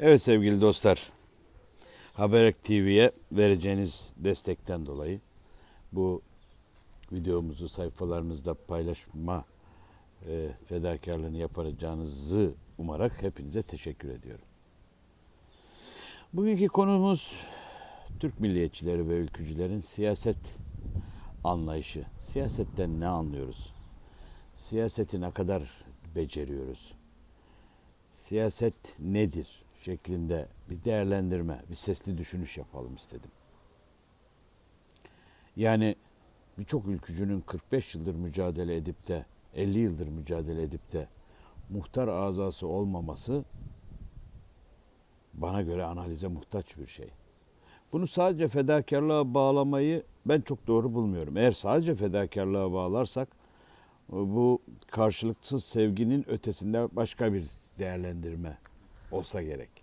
Evet sevgili dostlar. Haberek TV'ye vereceğiniz destekten dolayı bu videomuzu sayfalarınızda paylaşma e, fedakarlığını yapacağınızı umarak hepinize teşekkür ediyorum. Bugünkü konumuz Türk milliyetçileri ve ülkücülerin siyaset anlayışı. Siyasetten ne anlıyoruz? Siyaseti ne kadar beceriyoruz? siyaset nedir şeklinde bir değerlendirme, bir sesli düşünüş yapalım istedim. Yani birçok ülkücünün 45 yıldır mücadele edip de 50 yıldır mücadele edip de muhtar azası olmaması bana göre analize muhtaç bir şey. Bunu sadece fedakarlığa bağlamayı ben çok doğru bulmuyorum. Eğer sadece fedakarlığa bağlarsak bu karşılıksız sevginin ötesinde başka bir değerlendirme olsa gerek.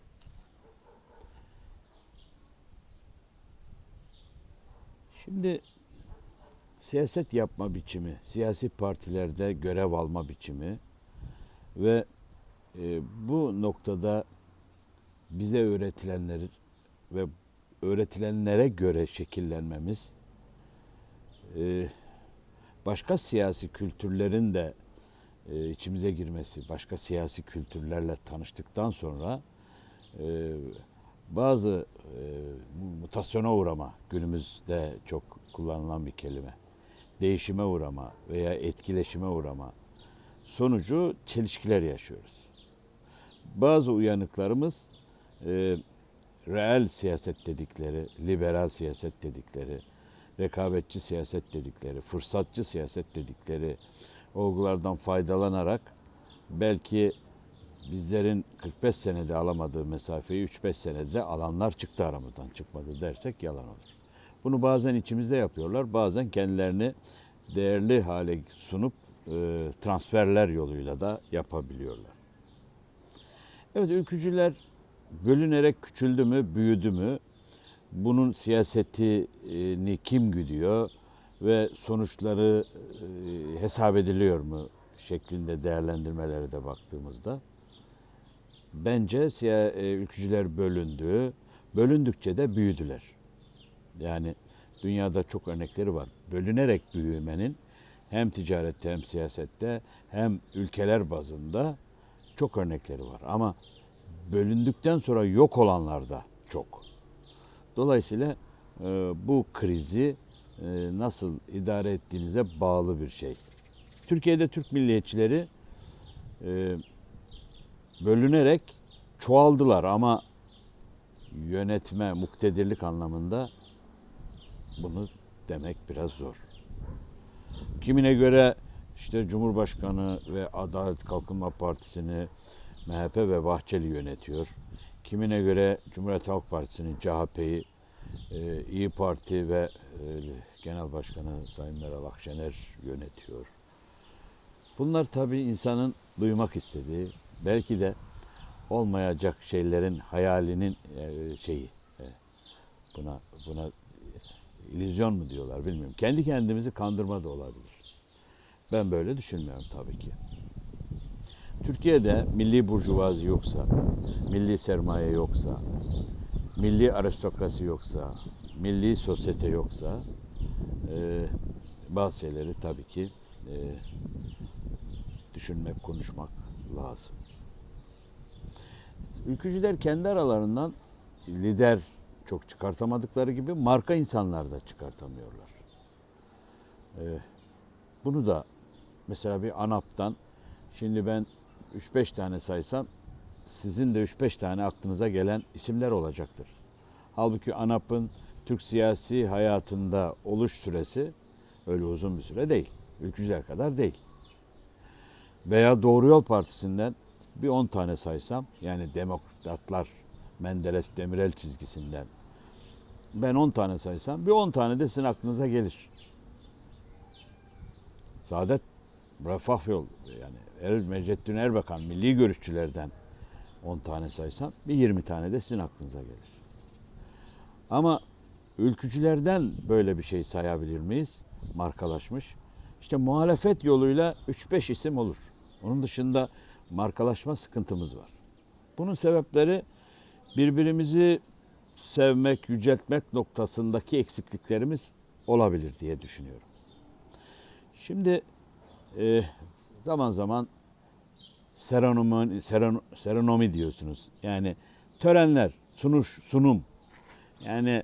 Şimdi siyaset yapma biçimi, siyasi partilerde görev alma biçimi ve e, bu noktada bize öğretilenleri ve öğretilenlere göre şekillenmemiz e, başka siyasi kültürlerin de e, içimize girmesi, başka siyasi kültürlerle tanıştıktan sonra e, bazı e, mutasyona uğrama, günümüzde çok kullanılan bir kelime, değişime uğrama veya etkileşime uğrama sonucu çelişkiler yaşıyoruz. Bazı uyanıklarımız e, reel siyaset dedikleri, liberal siyaset dedikleri, rekabetçi siyaset dedikleri, fırsatçı siyaset dedikleri olgulardan faydalanarak belki bizlerin 45 senede alamadığı mesafeyi 3-5 senede alanlar çıktı aramızdan çıkmadı dersek yalan olur. Bunu bazen içimizde yapıyorlar, bazen kendilerini değerli hale sunup e, transferler yoluyla da yapabiliyorlar. Evet ülkücüler bölünerek küçüldü mü, büyüdü mü? Bunun siyasetini kim güdüyor ve sonuçları e, hesap ediliyor mu şeklinde değerlendirmelere de baktığımızda bence siya, e, ülkücüler bölündü. Bölündükçe de büyüdüler. Yani dünyada çok örnekleri var. Bölünerek büyümenin hem ticarette hem siyasette hem ülkeler bazında çok örnekleri var. Ama bölündükten sonra yok olanlar da çok. Dolayısıyla e, bu krizi e, nasıl idare ettiğinize bağlı bir şey. Türkiye'de Türk milliyetçileri e, bölünerek çoğaldılar ama yönetme, muktedirlik anlamında bunu demek biraz zor. Kimine göre işte Cumhurbaşkanı ve Adalet Kalkınma Partisi'ni MHP ve Bahçeli yönetiyor. Kimine göre Cumhuriyet Halk Partisi'nin CHP'yi e, İyi Parti ve e, Genel Başkanı Sayın Meral Akşener yönetiyor. Bunlar tabii insanın duymak istediği, belki de olmayacak şeylerin hayalinin e, şeyi. E, buna buna illüzyon mu diyorlar bilmiyorum. Kendi kendimizi kandırma da olabilir. Ben böyle düşünmüyorum tabii ki. Türkiye'de milli burjuvazi yoksa, milli sermaye yoksa, milli aristokrasi yoksa, milli sosyete yoksa e, bazı şeyleri tabii ki e, düşünmek, konuşmak lazım. Ülkücüler kendi aralarından lider çok çıkartamadıkları gibi marka insanlar da çıkartamıyorlar. E, bunu da mesela bir ANAP'tan şimdi ben 3-5 tane saysam sizin de 3-5 tane aklınıza gelen isimler olacaktır. Halbuki ANAP'ın Türk siyasi hayatında oluş süresi öyle uzun bir süre değil. Ülkücüler kadar değil. Veya Doğru Yol Partisi'nden bir 10 tane saysam yani demokratlar Menderes Demirel çizgisinden ben 10 tane saysam bir 10 tane de sizin aklınıza gelir. Saadet Refah Yol yani Er, Mecettin Erbakan milli görüşçülerden 10 tane saysam bir 20 tane de sizin aklınıza gelir. Ama ülkücülerden böyle bir şey sayabilir miyiz? Markalaşmış. İşte muhalefet yoluyla 3-5 isim olur. Onun dışında markalaşma sıkıntımız var. Bunun sebepleri birbirimizi sevmek, yüceltmek noktasındaki eksikliklerimiz olabilir diye düşünüyorum. Şimdi e, zaman zaman seronomi, seron, seronomi diyorsunuz. Yani törenler, sunuş, sunum. Yani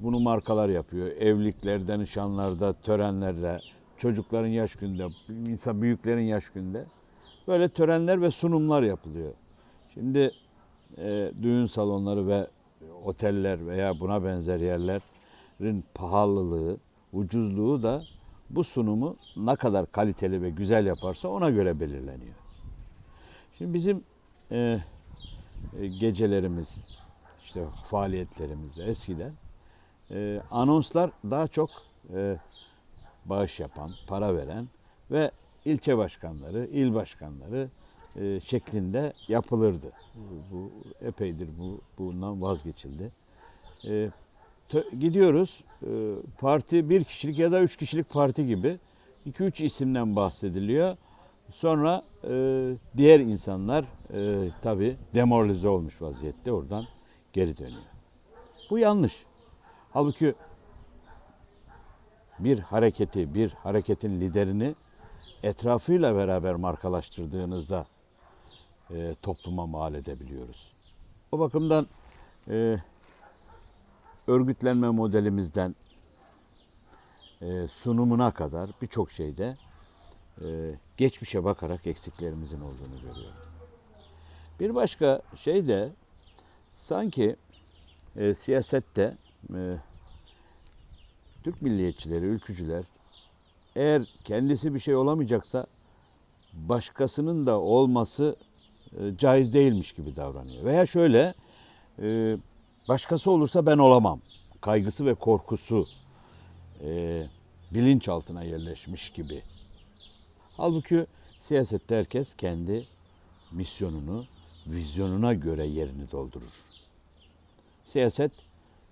bunu markalar yapıyor. Evliliklerde, nişanlarda, törenlerde, çocukların yaş günde, insan büyüklerin yaş günde böyle törenler ve sunumlar yapılıyor. Şimdi e, düğün salonları ve oteller veya buna benzer yerlerin pahalılığı, ucuzluğu da bu sunumu ne kadar kaliteli ve güzel yaparsa ona göre belirleniyor. Şimdi bizim e, e, gecelerimiz, işte faaliyetlerimiz eskiden e, anonslar daha çok e, bağış yapan, para veren ve ilçe başkanları, il başkanları e, şeklinde yapılırdı. Bu, epeydir bu bundan vazgeçildi. E, tö- gidiyoruz e, parti bir kişilik ya da üç kişilik parti gibi iki üç isimden bahsediliyor. Sonra e, diğer insanlar e, tabi demoralize olmuş vaziyette oradan geri dönüyor. Bu yanlış. Halbuki bir hareketi, bir hareketin liderini etrafıyla beraber markalaştırdığınızda e, topluma mal edebiliyoruz. O bakımdan e, örgütlenme modelimizden e, sunumuna kadar birçok şeyde e, geçmişe bakarak eksiklerimizin olduğunu görüyorum. Bir başka şey de sanki e, siyasette e, Türk milliyetçileri, ülkücüler eğer kendisi bir şey olamayacaksa başkasının da olması e, caiz değilmiş gibi davranıyor. Veya şöyle e, başkası olursa ben olamam kaygısı ve korkusu e, bilinçaltına yerleşmiş gibi. Halbuki siyasette herkes kendi misyonunu, vizyonuna göre yerini doldurur. Siyaset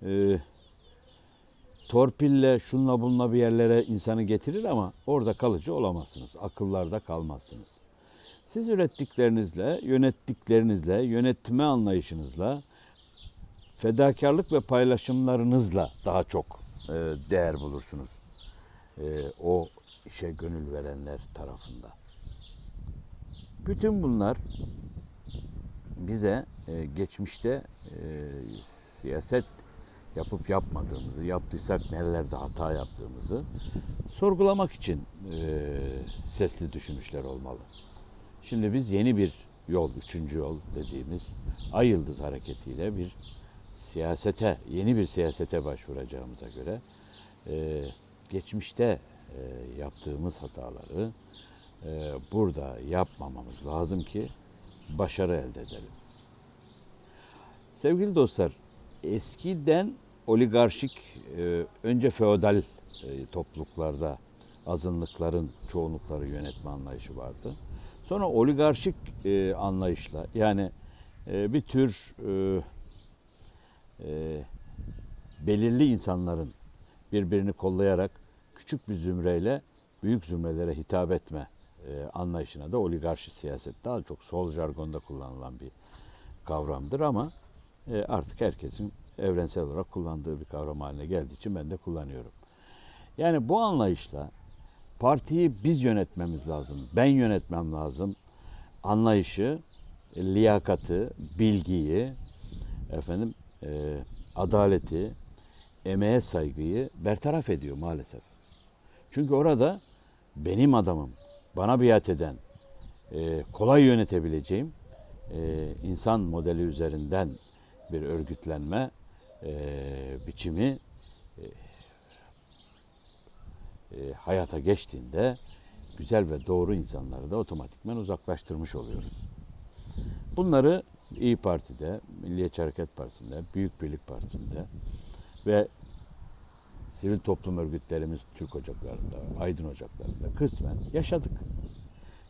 e, torpille, şunla bununla bir yerlere insanı getirir ama orada kalıcı olamazsınız. Akıllarda kalmazsınız. Siz ürettiklerinizle, yönettiklerinizle, yönetme anlayışınızla, fedakarlık ve paylaşımlarınızla daha çok e, değer bulursunuz. E, o işe gönül verenler tarafında. Bütün bunlar bize e, geçmişte siyaset yapıp yapmadığımızı, yaptıysak nerelerde hata yaptığımızı sorgulamak için e, sesli düşünüşler olmalı. Şimdi biz yeni bir yol, üçüncü yol dediğimiz Ay Yıldız hareketiyle bir siyasete, yeni bir siyasete başvuracağımıza göre e, geçmişte e, yaptığımız hataları e, burada yapmamamız lazım ki başarı elde edelim. Sevgili dostlar, eskiden oligarşik, e, önce feodal e, topluluklarda azınlıkların çoğunlukları yönetme anlayışı vardı. Sonra oligarşik e, anlayışla yani bir tür belirli insanların birbirini kollayarak küçük bir zümreyle büyük zümrelere hitap etme anlayışına da oligarşi siyaset daha çok sol jargonda kullanılan bir kavramdır ama e, artık herkesin evrensel olarak kullandığı bir kavram haline geldiği için ben de kullanıyorum. Yani bu anlayışla partiyi biz yönetmemiz lazım, ben yönetmem lazım anlayışı, liyakatı, bilgiyi, efendim e, adaleti, emeğe saygıyı bertaraf ediyor maalesef. Çünkü orada benim adamım, bana biat eden, e, kolay yönetebileceğim e, insan modeli üzerinden bir örgütlenme e, biçimi e, e, hayata geçtiğinde güzel ve doğru insanları da otomatikman uzaklaştırmış oluyoruz. Bunları İyi Parti'de, Milliyetçi Hareket Partisi'nde, Büyük Birlik Partisi'nde ve sivil toplum örgütlerimiz Türk Ocakları'nda, Aydın Ocakları'nda kısmen yaşadık.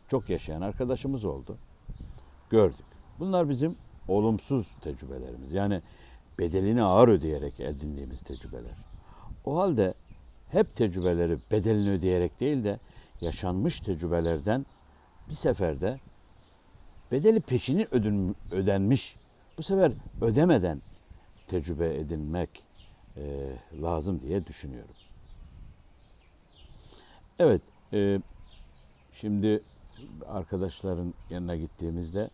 Çok yaşayan arkadaşımız oldu. Gördük. Bunlar bizim olumsuz tecrübelerimiz. Yani bedelini ağır ödeyerek edindiğimiz tecrübeler. O halde hep tecrübeleri bedelini ödeyerek değil de yaşanmış tecrübelerden bir seferde bedeli peşini ödün, ödenmiş Bu sefer ödemeden tecrübe edinmek e, lazım diye düşünüyorum. Evet, e, şimdi arkadaşların yanına gittiğimizde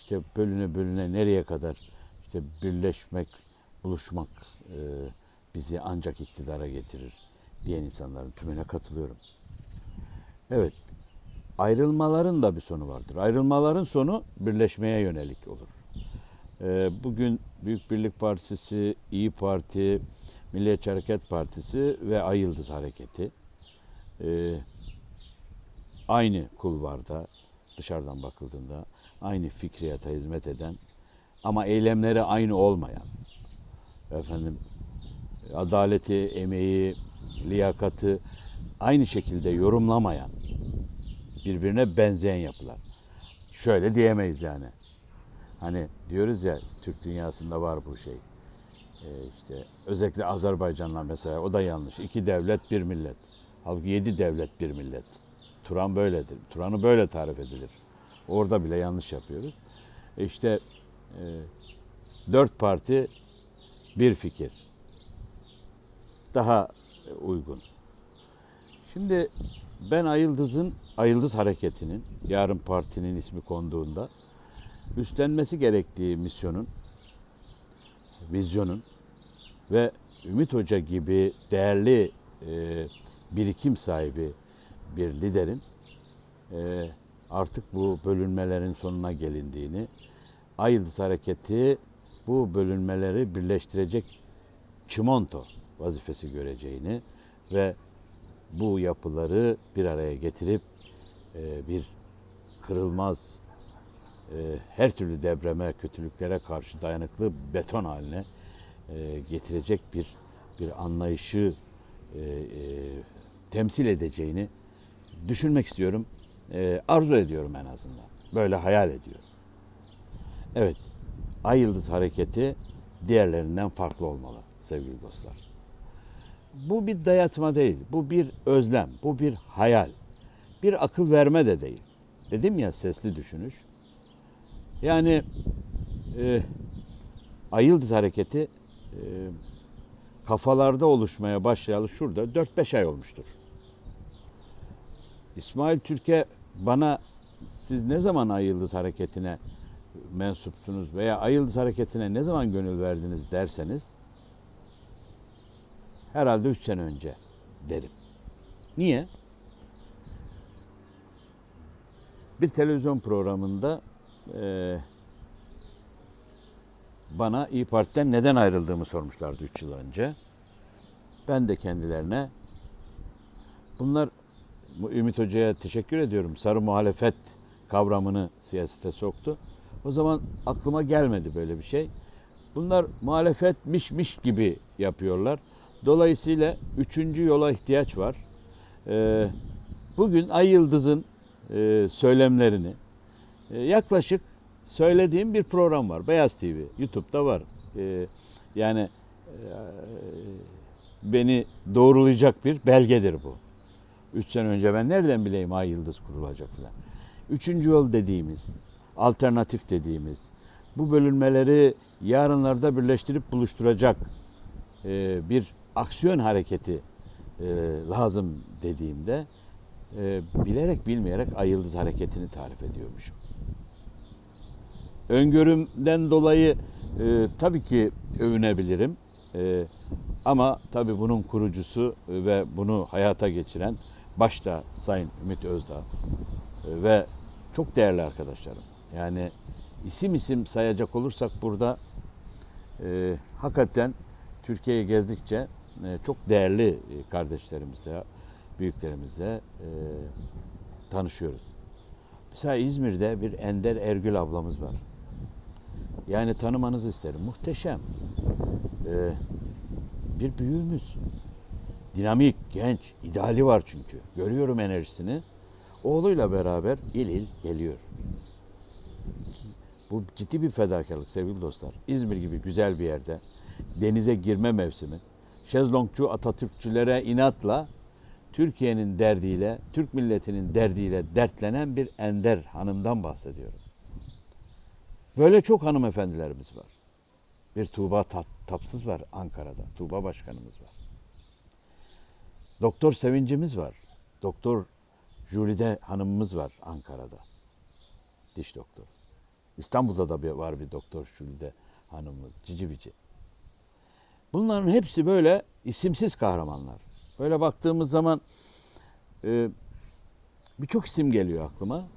işte bölüne bölüne nereye kadar işte birleşmek, buluşmak e, bizi ancak iktidara getirir diyen insanların tümüne katılıyorum. Evet, ayrılmaların da bir sonu vardır. Ayrılmaların sonu birleşmeye yönelik olur. E, bugün Büyük Birlik Partisi, İyi Parti, Milliyetçi Hareket Partisi ve Ay Yıldız Hareketi e, aynı kulvarda dışarıdan bakıldığında aynı fikriyata hizmet eden ama eylemleri aynı olmayan efendim adaleti, emeği, liyakatı aynı şekilde yorumlamayan birbirine benzeyen yapılar. Şöyle diyemeyiz yani. Hani diyoruz ya Türk dünyasında var bu şey. Ee, işte özellikle Azerbaycan'la mesela o da yanlış. İki devlet bir millet. Halbuki yedi devlet bir millet. Turan böyledir. Turan'ı böyle tarif edilir. Orada bile yanlış yapıyoruz. E İşte e, dört parti bir fikir. Daha uygun. Şimdi ben Ayıldız'ın, Ayıldız Hareketi'nin, yarın partinin ismi konduğunda üstlenmesi gerektiği misyonun, vizyonun ve Ümit Hoca gibi değerli e, birikim sahibi bir liderin e, artık bu bölünmelerin sonuna gelindiğini, Ay Hareketi bu bölünmeleri birleştirecek çimento vazifesi göreceğini ve bu yapıları bir araya getirip e, bir kırılmaz e, her türlü depreme, kötülüklere karşı dayanıklı beton haline e, getirecek bir bir anlayışı e, e, temsil edeceğini düşünmek istiyorum. E, arzu ediyorum en azından. Böyle hayal ediyorum. Evet, Ay Yıldız Hareketi diğerlerinden farklı olmalı sevgili dostlar. Bu bir dayatma değil, bu bir özlem, bu bir hayal. Bir akıl verme de değil. Dedim ya sesli düşünüş. Yani e, Ay Yıldız Hareketi e, kafalarda oluşmaya başlayalı şurada 4-5 ay olmuştur. İsmail Türkiye bana siz ne zaman Ay Yıldız Hareketi'ne mensupsunuz veya Ay Yıldız Hareketi'ne ne zaman gönül verdiniz derseniz herhalde 3 sene önce derim. Niye? Bir televizyon programında e, bana İyi Parti'den neden ayrıldığımı sormuşlardı 3 yıl önce. Ben de kendilerine bunlar Ümit Hoca'ya teşekkür ediyorum. Sarı muhalefet kavramını siyasete soktu. O zaman aklıma gelmedi böyle bir şey. Bunlar muhalefetmişmiş gibi yapıyorlar. Dolayısıyla üçüncü yola ihtiyaç var. Ee, bugün Ay Yıldız'ın e, söylemlerini e, yaklaşık söylediğim bir program var. Beyaz TV, YouTube'da var. Ee, yani e, beni doğrulayacak bir belgedir bu. Üç sene önce ben nereden bileyim Ay Yıldız kurulacak falan. Üçüncü yol dediğimiz, alternatif dediğimiz, bu bölünmeleri yarınlarda birleştirip buluşturacak e, bir aksiyon hareketi e, lazım dediğimde e, bilerek bilmeyerek Ay Yıldız hareketini tarif ediyormuşum. Öngörümden dolayı e, tabii ki övünebilirim. E, ama tabii bunun kurucusu ve bunu hayata geçiren başta Sayın Ümit Özdağ e, ve çok değerli arkadaşlarım. Yani isim isim sayacak olursak burada e, hakikaten Türkiye'yi gezdikçe e, çok değerli e, kardeşlerimizle, büyüklerimizle e, tanışıyoruz. Mesela İzmir'de bir Ender Ergül ablamız var. Yani tanımanızı isterim. Muhteşem. E, bir büyüğümüz. Dinamik, genç, ideali var çünkü. Görüyorum enerjisini. Oğluyla beraber il il geliyor. Bu ciddi bir fedakarlık sevgili dostlar. İzmir gibi güzel bir yerde denize girme mevsimi. Şezlongçu Atatürkçülere inatla Türkiye'nin derdiyle, Türk milletinin derdiyle dertlenen bir ender hanımdan bahsediyorum. Böyle çok hanımefendilerimiz var. Bir Tuğba Ta- Tapsız var Ankara'da. Tuğba Başkanımız var. Doktor Sevincimiz var. Doktor Jülide Hanımımız var Ankara'da. Diş doktoru. İstanbul'da da bir, var bir doktor Jülide Hanımımız. Cici bici. Bunların hepsi böyle isimsiz kahramanlar. Böyle baktığımız zaman e, birçok isim geliyor aklıma.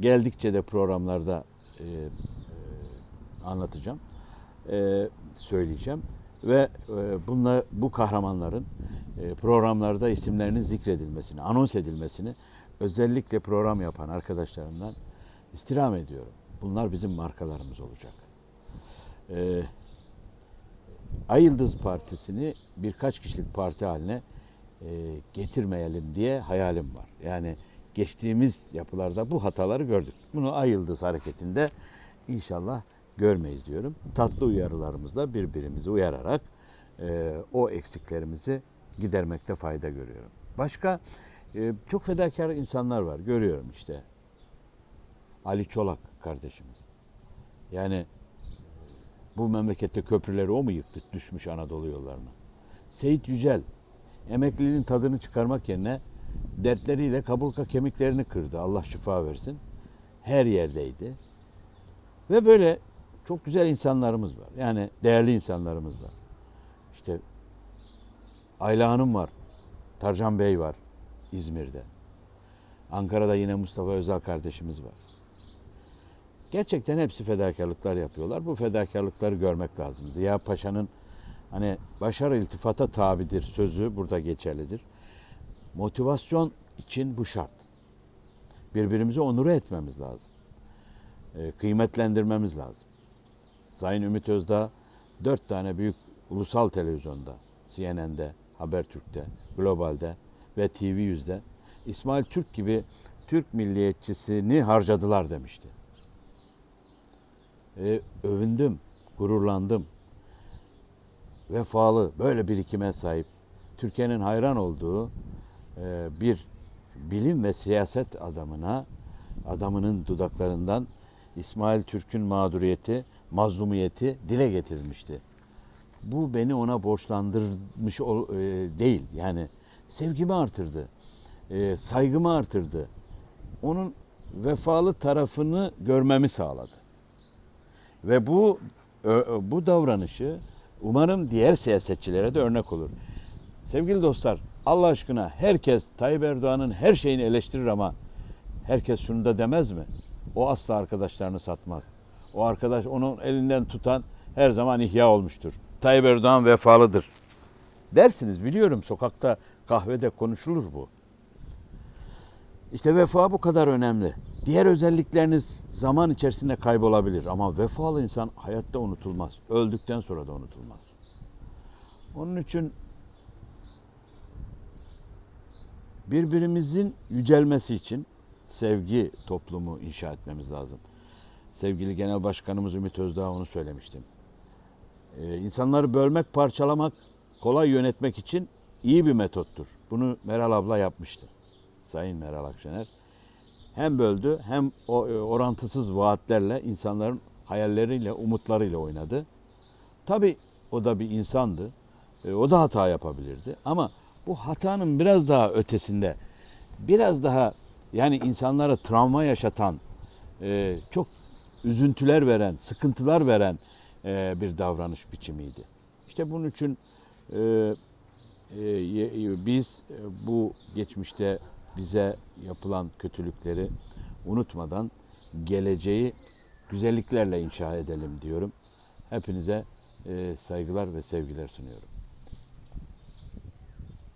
Geldikçe de programlarda e, e, anlatacağım, e, söyleyeceğim ve e, bunla, bu kahramanların e, programlarda isimlerinin zikredilmesini, anons edilmesini özellikle program yapan arkadaşlarımdan istirham ediyorum. Bunlar bizim markalarımız olacak. E, Ay Yıldız Partisi'ni birkaç kişilik parti haline e, getirmeyelim diye hayalim var. Yani geçtiğimiz yapılarda bu hataları gördük. Bunu Ay Yıldız hareketinde inşallah görmeyiz diyorum. Tatlı uyarılarımızla birbirimizi uyararak e, o eksiklerimizi gidermekte fayda görüyorum. Başka e, çok fedakar insanlar var. Görüyorum işte. Ali Çolak kardeşimiz. Yani bu memlekette köprüleri o mu yıktı düşmüş Anadolu yollarına? Seyit Yücel emekliliğin tadını çıkarmak yerine dertleriyle kaburga kemiklerini kırdı. Allah şifa versin. Her yerdeydi. Ve böyle çok güzel insanlarımız var. Yani değerli insanlarımız var. İşte Ayla Hanım var. Tarcan Bey var İzmir'de. Ankara'da yine Mustafa Özel kardeşimiz var. Gerçekten hepsi fedakarlıklar yapıyorlar. Bu fedakarlıkları görmek lazım. Ziya Paşa'nın hani başarı iltifata tabidir sözü burada geçerlidir. Motivasyon için bu şart. Birbirimizi onur etmemiz lazım. E, kıymetlendirmemiz lazım. Sayın Ümit Özdağ dört tane büyük ulusal televizyonda, CNN'de, Habertürk'te, Global'de ve TV100'de İsmail Türk gibi Türk milliyetçisini harcadılar demişti. E, övündüm, gururlandım. Vefalı, böyle birikime sahip, Türkiye'nin hayran olduğu e, bir bilim ve siyaset adamına, adamının dudaklarından İsmail Türk'ün mağduriyeti, mazlumiyeti dile getirilmişti. Bu beni ona borçlandırmış e, değil. Yani sevgimi artırdı, e, saygımı artırdı. Onun vefalı tarafını görmemi sağladı. Ve bu ö- bu davranışı umarım diğer siyasetçilere de örnek olur. Sevgili dostlar, Allah aşkına herkes Tayyip Erdoğan'ın her şeyini eleştirir ama herkes şunu da demez mi? O asla arkadaşlarını satmaz. O arkadaş onun elinden tutan her zaman ihya olmuştur. Tayyip Erdoğan vefalıdır. Dersiniz biliyorum sokakta kahvede konuşulur bu. İşte vefa bu kadar önemli. Diğer özellikleriniz zaman içerisinde kaybolabilir ama vefalı insan hayatta unutulmaz. Öldükten sonra da unutulmaz. Onun için birbirimizin yücelmesi için sevgi toplumu inşa etmemiz lazım. Sevgili Genel Başkanımız Ümit Özdağ onu söylemiştim. Ee, insanları bölmek, parçalamak, kolay yönetmek için iyi bir metottur. Bunu Meral abla yapmıştı. Sayın Meral Akşener hem böldü hem o e, orantısız vaatlerle insanların hayalleriyle, umutlarıyla oynadı. Tabii o da bir insandı. E, O da hata yapabilirdi. Ama bu hatanın biraz daha ötesinde, biraz daha yani insanlara travma yaşatan, e, çok üzüntüler veren, sıkıntılar veren e, bir davranış biçimiydi. İşte bunun için e, e, biz bu geçmişte bize yapılan kötülükleri unutmadan geleceği güzelliklerle inşa edelim diyorum. Hepinize saygılar ve sevgiler sunuyorum.